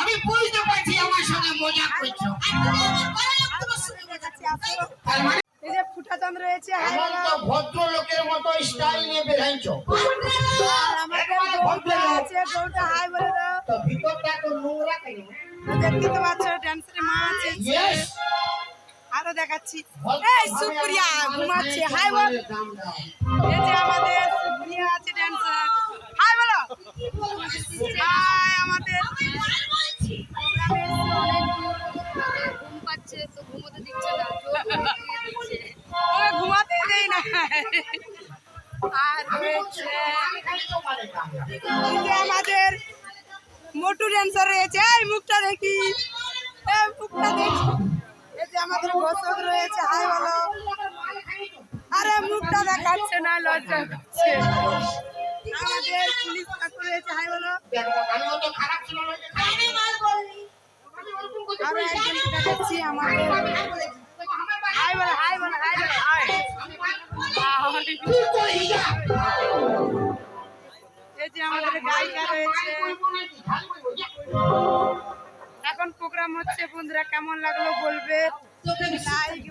আমি বুঝতে পারছি আমার সঙ্গে মজা করছ। এই যে রয়েছে তো ভদ্রলোকের মতো স্টাইল নিয়ে বেরাইছো আমাদের আছে গৌটা হাই বলে দাও তো ভিতরটা তো নোংরা কেন? দেখতে তো পাচ্ছ ডান্সারের মা আছে আরও দেখাচ্ছি। এই সুপ্রিয়া ঘুমাচ্ছে। হাই বল। এই যে আমাদের সুপ্রিয়া আছে ডান্সার হাই বলো হাই আমাদের ঘুমোতে দিয়ে না আর রয়েছে আমাদের মোটু ড্যান্সার রয়েছে। এই মুখটা দেখি। মুখটা দেখি। আমাদের ঘোষক রয়েছে। হাই, বলো। আরে মুখটা দেখাচ্ছে না, লজ্জা রয়েছে হাই বলো আমিও তো খারাপ ছিল না যে খারাপ আরও একজনকে দেখাচ্ছি আমাদের। হাই বলো হাই বলো হাই বলো হাই এই যে আমাদের গায়িকা রয়েছে। এখন প্রোগ্রাম হচ্ছে বন্ধুরা কেমন লাগল বলবে? লাইক